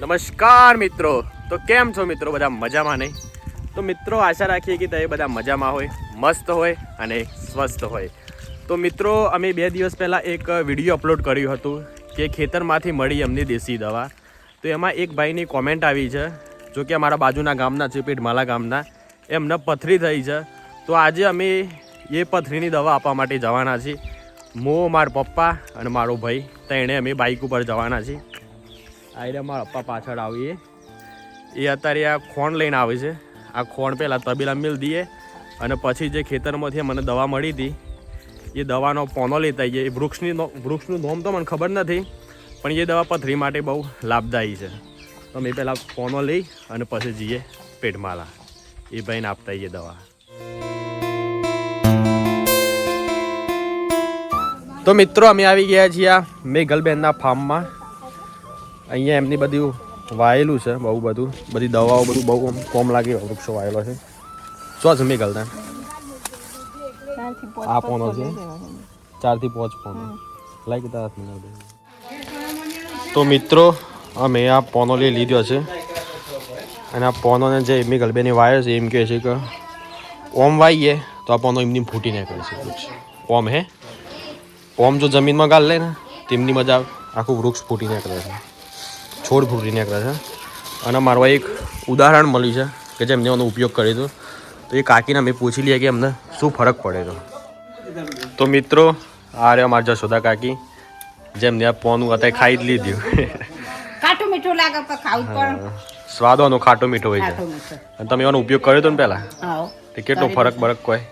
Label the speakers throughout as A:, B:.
A: નમસ્કાર મિત્રો. તો કેમ છો મિત્રો? બધા મજામાં નહીં? તો મિત્રો, આશા રાખીએ કે તમે બધા મજામાં હોય, મસ્ત હોય અને સ્વસ્થ હોય. તો મિત્રો, અમે બે દિવસ પહેલાં એક વીડિયો અપલોડ કર્યું હતું કે ખેતરમાંથી મળી એમની દેશી દવા. તો એમાં એક ભાઈની કોમેન્ટ આવી છે, જો કે અમારા બાજુના ગામના છે પેટમાલા ગામના. એમને પથરી થઈ છે. તો આજે અમે એ પથરીની દવા આપવા માટે જવાના છીએ. મો મારા પપ્પા અને મારો ભાઈ તેણે અમે બાઇક ઉપર જવાના છીએ. આ રહ્યા મારા પપ્પા પાછળ આવીએ. એ અત્યારે આ ખોણ લઈને આવે છે. આ ખોણ પહેલાં તબેલા મિલ દઈએ અને પછી જે ખેતરમાંથી મને દવા મળી હતી, એ દવાનો પોનો લેતા આવીએ. એ વૃક્ષની વૃક્ષનું નોમ તો મને ખબર નથી, પણ એ દવા પથરી માટે બહુ લાભદાયી છે. તો અમે પહેલાં પોનો લઈ અને પછી જઈએ પેટમાલા. એ ભાઈને આપતા આવીએ દવા. તો મિત્રો, અમે આવી ગયા છીએ આ મેઘલબેનના ફાર્મમાં. અહીંયા એમની બધું વાયેલું છે બહુ બધું. બધી દવાઓ બધું બહુ કોમ લાગે વૃક્ષો વાયેલો છે. શું છે ગલતા આ પોનો છે? ચારથી પાંચ પોનો. લાઈક દે. તો મિત્રો અમે આ પોનો લઈ લીધો છે. અને આ પોનોને જે એમની ગલબેની વાયર છે એમ કહે છે કે ઓમ વાઈએ તો આ પોનો એમની ફૂટી નીકળે છે વૃક્ષ. ઓમ હે? ઓમ જો જમીનમાં ગાળ લે ને તેમની મજા આખું વૃક્ષ ફૂટી નીકળે છે. છોડ ફૂટી નીકળે છે. અને મારવા એક ઉદાહરણ મળ્યું છે કે જેમને એનો ઉપયોગ કર્યો હતો. તો એ કાકીને મેં પૂછી લઈએ કે એમને શું ફરક પડે તો તો મિત્રો આ રહ્યા મારા જશોદા કાકી જેમને આ પોનું અત્યારે ખાઈ જ લીધું.
B: ખાટું મીઠું લાગે પણ ખાવું પણ. સ્વાદ
A: સ્વાદોનો ખાટો મીઠો હોય છે. અને તમે એનો ઉપયોગ કર્યો હતો ને પહેલાં? તે કેટલો ફરક બરક કોઈ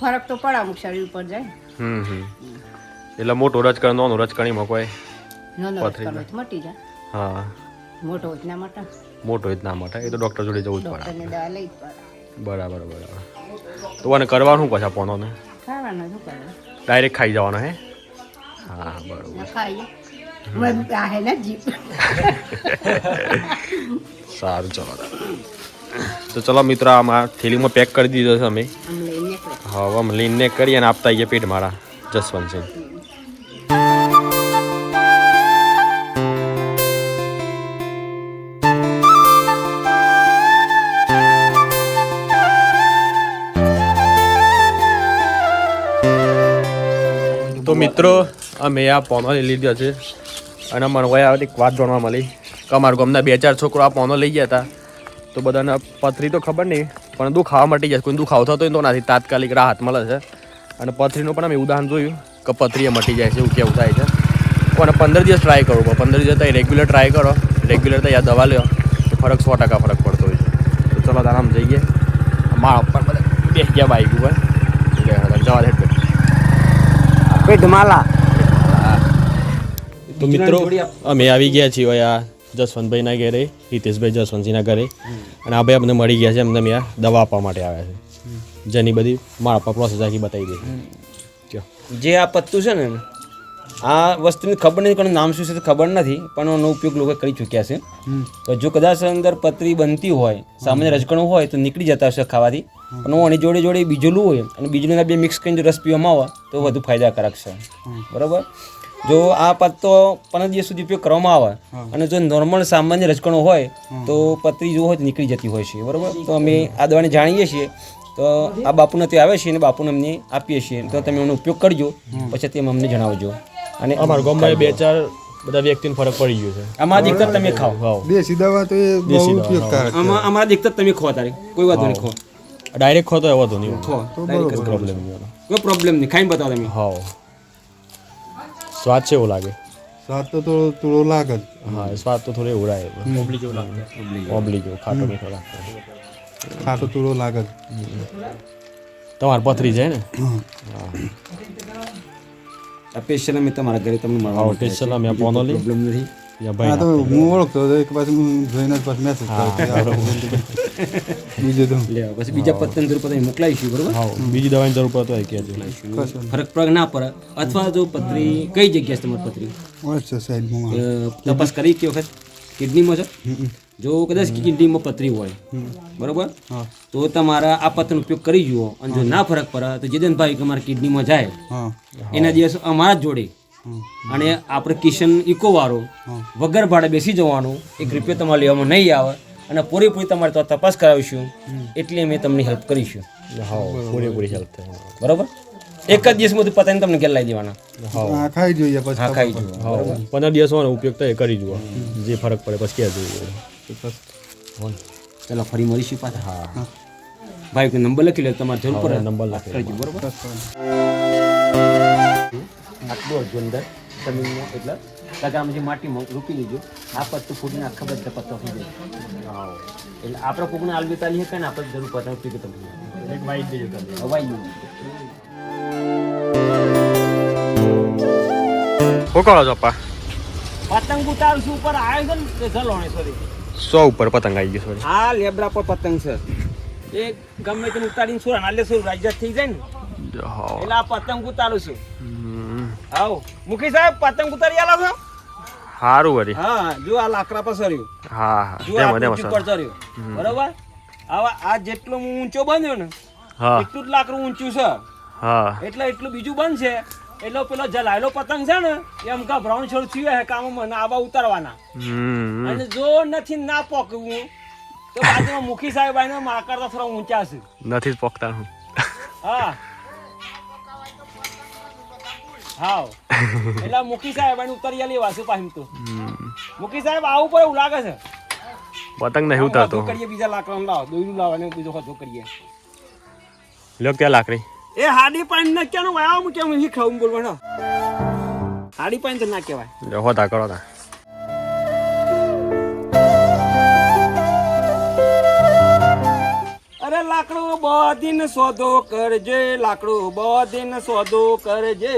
B: ફરક તો પડે અમુક શરીર ઉપર જાય.
A: હમ હમ. એટલે મોટો નાનો પથરી
B: રસ કરો તો મટી જાય.
A: હા.
B: મોટો હોય ના મટે
A: મોટો ના માટે એ તો ડૉક્ટર જોડે જવું જ પડે બરાબર બરાબર. તો આને કરવાનું પાછા પોનોને ડાયરેક્ટ ખાઈ જવાનો હે? હા બરાબર. સારું ચલો તો. ચલો મિત્રો આમાં થેલીમાં પેક કરી દીધો છે અમે. હવે અમે લઈને કરી અને આપતા આવીએ પેટ મારા જસવંતસિંહ. તો મિત્રો, અમે આ પોનો લઈ લીધો છે. અને મને વયા આવે એક વાત જાણવા મળી. કે અમારા ગામના બે ચાર છોકરો આ પોનો લઈ ગયા હતા. તો બધાને પથરી તો ખબર નહીં, પણ દુખાવા મટી જાય કોઈ દુખાવો થતો તો નથી તાત્કાલિક રાહત મળે છે. અને પથરીનું પણ અમે ઉદાહરણ જોયું, કે પથરી મટી જાય છે, એવું કેવું થાય છે. પણ પંદર દિવસ ટ્રાય કરો પંદર દિવસ તમે રેગ્યુલર ટ્રાય કરો. રેગ્યુલર તો યાર દવા લ્યો, તો ફરક સો ટકા ફરક પડતો હોય છે. તો ચલો આરામ જઈએ. માળા ઉપર બધા બેસી ગયા બાઈક ઉપર. જવા દે.
C: પેટમાલા
A: તો મિત્રો અમે આવી ગયા છીએ આ જસવંતભાઈના ઘરે હિતેશભાઈ જસવંતસિંહના ઘરે. અને આ ભાઈ અમને મળી ગયા છે અમને મેં દવા આપવા માટે આવ્યા છે. જેની બધી મારા પર પ્રોસેસ આખી બતાવી દે.
C: જે. આ પત્તું છે ને આ વસ્તુની ખબર નથી કોનું નામ શું છે તે ખબર નથી પણ એનો ઉપયોગ લોકો કરી ચૂક્યા છે. તો જો કદાચ અંદર પતરી બનતી હોય સામાન્ય રજકણું હોય તો નીકળી જતા હશે ખાવાથી. પણ હું આની જોડે જોડે બીજું હોય અને બીજું બે મિક્સ કરીને જો રસ પીવામાં આવે તો વધુ ફાયદાકારક છે. બરાબર? જો આ પત્તો પંદર દિવસ સુધી ઉપયોગ કરવામાં આવે. અને જો નોર્મલ સામાન્ય રજકણો હોય તો પતરી જો હોય તો નીકળી જતી હોય છે. બરાબર? તો અમે આ દવાને જાણીએ છીએ. તો આ બાપુને તે આવે છે અને બાપુને અમને આપીએ છીએ. તો તમે એનો ઉપયોગ કરજો. પછી તેમ અમને જણાવજો. અને
A: અમારા ગામમાં બે ચાર બધા વ્યક્તિને ફરક પડી ગયો છે.
C: અમારા દીકત તમે ખાઓ.
D: દેશી દવા તો એ બહુ
C: આમાં અમારા દીકત તમે ખો તારે. કોઈ વાંધો નહીં ખો.
A: ડાયરેક્ટ ખોતો એવો તો નહીં
C: ખો તો બરોબર.
A: પ્રોબ્લેમ નહીં
C: કોઈ પ્રોબ્લેમ નહીં. ખાઈને બતાવો તમે.
A: હા સ્વાદ છે એવું લાગે?
D: સ્વાદ તો થોડો થોડો લાગે
A: હા સ્વાદ તો થોડો એવું લાગે ઓબલી જેવું લાગે. ઓબલી જેવું ખાટો મીઠો લાગે.
D: ખાટો થોડો લાગે
A: તમારે પથરી જાય ને?
C: આ સ્પેશિયલ અમે તમારા ઘરે તમને મળવા
A: હા ટેસ્ટ અમે પોનો લઈ
C: પ્રોબ્લેમ નથી.
A: યા ભાઈ
D: હું ઓળખતો એક પાછું હું જોઈને પાછું મેસેજ કર્યો. બીજું તો?
C: લેવા પછી બીજા પત્તન જરૂર તમે મોકલાવીશું બરોબર?
A: બીજી દવાની જરૂર પડતો હોય કહેજો.
C: ફરક પડે ના પડે? અથવા જો પથરી કઈ જગ્યાએ છે તમારી પથરી?
D: ઓછ સાઈડમાં
C: અ, તપાસ કરી કે વખત? કિડનીમાં છે? જો કદાચ કિડનીમાં પથરી હોય બરોબર? તો તમારા આ પત્રનો ઉપયોગ કરી જુઓ. અને જો ના ફરક પડે તો જીદનભાઈ કે મારા કિડનીમાં જાય. એના દિવસ અમારા જ જોડે. અને આપણે કિશન ઇકો વાળો વગર ભાડે બેસી જવાનું એક રૂપિયો તમારે લેવામાં નહીં આવે. અને પૂરેપૂરી તમારે તો તપાસ કરાવીશું એટલે અમે તમને હેલ્પ કરીશું.
A: હા પૂરેપૂરી હેલ્પ
C: બરોબર? એક જ દિવસમાં પતાવીને તમને ઘેર લાવી દેવાના.
D: હા ખાઈ જોઈએ પછી
C: હા ખાઈ
A: જોઈએ. પંદર દિવસનો ઉપયોગ તો એ કરી જુઓ. જે ફરક પડે પછી ક્યાં જોઈએ
C: ચલો ફરી મળીશું પાછા. હા. ભાઈ કોઈ નંબર લખી લે તમારે જરૂર પડે.
A: નંબર લખી
C: બરોબર? આટલું હજુ અંદર જમીનમાં એટલે તગામાં જે માટીમાં રૂપી લેજો આ પત્તું ફૂટીને આખા બધા પત્તા થઈ જાય. એટલે આપણે કોકને આલવીતા લઈએ કે ને? આપણે જરૂર પતા પી તમને?
A: એક વાઈટ દેજો તમે
C: હવાઈ
A: શું કરો છો પા.
C: પતંગ ઉતારશું ઉપર આવ્યો છે ને તે સોરી
A: સો ઉપર પતંગ આવી ગયો સોરી
C: હા લેબડા પર પતંગ છે. એ ગમે તેને ઉતારીને સુરા નાલે સુર રાજ્ય થઈ જાય ને? એટલે આ પતંગ ઉતારું છું. આવો. મુખી સાહેબ પતંગ ઉતારી આલા છો?
A: હારું વરી.
C: હા જો આ લાકડા પર સર્યું
A: હા હા.
C: જો આ પૃથ્વી પર
A: તેમાં
C: બરોબર? આવા આ જેટલો હું ઊંચો બન્યો ને
A: હા.
C: એટલું જ લાકડું ઊંચું છે.
A: હા.
C: એટલે એટલું બીજું બનશે. એટલો પેલો જલાયેલો પતંગ છે ને એમ કા બ્રાઉન છોડ થયું હે કામ મને આવા ઉતારવાના. અને જો નથી ના પોકવું તો બાજુમાં મુખી સાહેબ આવીને મારા કરતા થોડા ઊંચા છે.
A: નથી જ પોકતા હું.
C: હા. હાવ. એટલે મુખી સાહેબ એને ઉતરી લેવા વાસુ પાછું તો. મુખી સાહેબ આવું પડે એવું લાગે છે.
A: પતંગ નહીં ઉતારતો.
C: તો કરીએ બીજા લાકડા લાવો દોયરું લાવો અને બીજો વધુ કરીએ.
A: લ્યો ક્યાં લાકડી?
C: એ હાડી પાણી ને ક્યાંનો વાયા હું કેમ હી ખાવું બોલવાનો હાડી. પાણી તો ના કહેવાય.
A: લ્યો હોતા કરો તા.
C: અરે લાકડું બધીને સોદો કરજે લાકડું બધીને સોદો કરજે.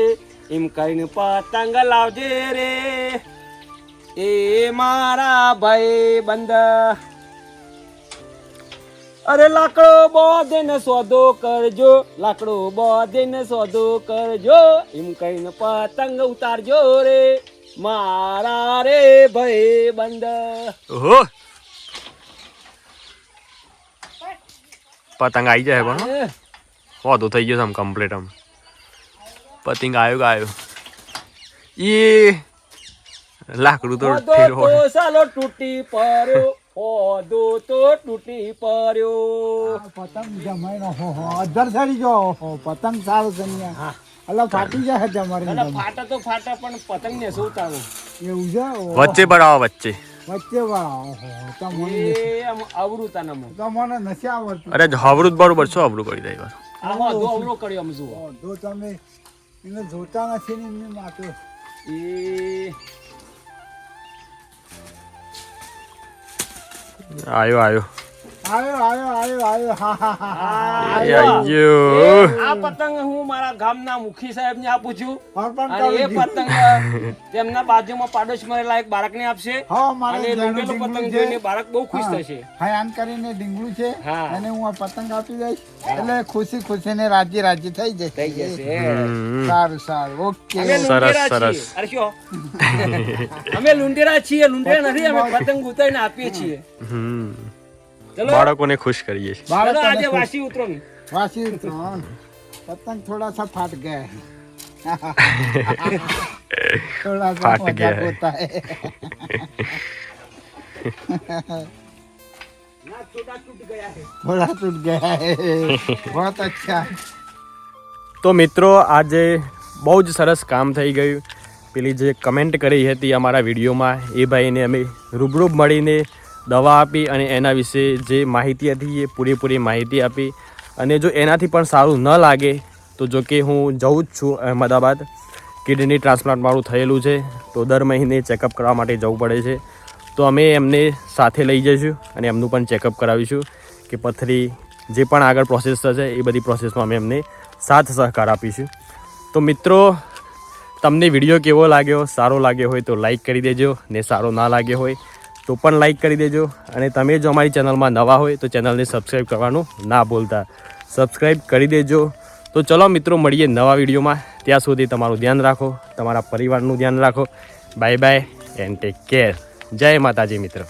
C: એમ કહીને પતંગ લાવજે રે. એ મારા ભાઈ બંધ અરે લાકડો બધીને સોદો કરજો લાકડો બધીને સોદો કરજો એમ કહીને પતંગ ઉતારજો રે. મારા રે ભાઈ બંધ
A: ઓહો. પતંગ આવી જાય પણ હો. થઈ ગયો આમ કમ્પ્લીટ આમ. પતંગ આવ્યો કે આવ્યો? એ લાકડું તો
C: સાલો તૂટી પડ્યો ઓદો તો તૂટી પડ્યો.
E: પતંગ જમાઈ હો હો અધર ચડી ગયો હો પતંગ સારું છે
C: હા.
E: અલા ફાટી જાય જમારી
C: એટલે ફાટા તો ફાટા પણ પતંગ ને શું ઉતારવું
E: એવું છે?
A: વચ્ચે પડાવો વચ્ચે.
E: વચ્ચે વાળા તમને
C: એ તને અવરું તાના મો
E: તમને નથી આવડતું.
A: અરે હવરું જ બરોબર છો હવરું કરી દઈ બસ
C: આ દો અવરો કર્યો આમ જુઓ.
E: ઓહો, તમે એને જોતા નથી ને એમની માટે
C: એ.
A: આવ્યો આવ્યો
E: આવ્યો આવ્યો આવ્યો આવ્યો હા હા હા
C: આ
E: હા
A: એ
C: આવ્યો.
A: આવ્યો
C: આ પતંગ હું મારા ગામના મુખી સાહેબ આપું છું. અને એ પતંગ તેમના બાજુમાં પાડોશ મરેલા એક બાળકને આપશે. અને લૂંટેલો પતંગ જોઈને બાળક બહુ ખુશ થશે.
E: હા આમ કરીને ડીંગલું છે. અને હું આ પતંગ આપી દઈશ. એટલે ખુશી ખુશી ને રાજી રાજી થઈ જશે.
C: થઈ જશે.
E: સારું સારું. ઓકે.
C: અમે
A: સરસ, સરસ.
C: છીએ. અરે શું? અમે લુંટેરા છીએ. લુંટેરા નથી અમે પતંગ ઉતારીને આપીએ છીએ.
A: હમ. બાળકોને ખુશ કરીએ છીએ.
E: બાળકો
C: આજે વાસી ઉતરો
E: વાસી ઉતરો. પતંગ થોડા સા ફાટ
A: ગયા.
E: થોડા
A: સા ફાટ
E: ગયા. હોતા
C: હે થોડા તૂટ ગયા
E: હે બહુત અચ્છા.
A: તો મિત્રો આજે બહુ જ સરસ કામ થઈ ગયું. પેલી જે કમેન્ટ કરી હતી અમારા વિડીયોમાં એ ભાઈને અમે રૂબરૂબ મળીને દવા આપી અને એના વિશે જે માહિતી હતી, એ પૂરેપૂરી માહિતી આપી. અને જો એનાથી પણ સારું ન લાગે, તો જો કે હું જઉં જ છું અહેમદાબાદ. કિડની ટ્રાન્સપ્લાન્ટ મારું થયેલું છે, તો દર મહિને ચેકઅપ કરવા માટે જવું પડે છે. તો અમે એમને સાથે લઈ જઈશું અને એમનું પણ ચેકઅપ કરાવીશું કે પથરી જે પણ આગળ પ્રોસેસ થશે, એ બધી પ્રોસેસમાં અમે એમને સાથ સહકાર આપીશું. તો મિત્રો, તમને વીડિયો કેવો લાગ્યો? સારો લાગ્યો હોય તો લાઈક કરી દેજો ને સારો ના લાગ્યો હોય તો પણ લાઈક કરી દેજો. અને તમે જો અમારી ચેનલમાં નવા હોય તો ચેનલને સબસ્ક્રાઈબ કરવાનું ના ભૂલતા. સબસ્ક્રાઈબ કરી દેજો. તો ચલો મિત્રો, મળીએ નવા વિડીયોમાં. ત્યાં સુધી તમારું ધ્યાન રાખો, તમારા પરિવારનું ધ્યાન રાખો. Bye bye and take care જય માતાજી મિત્રો.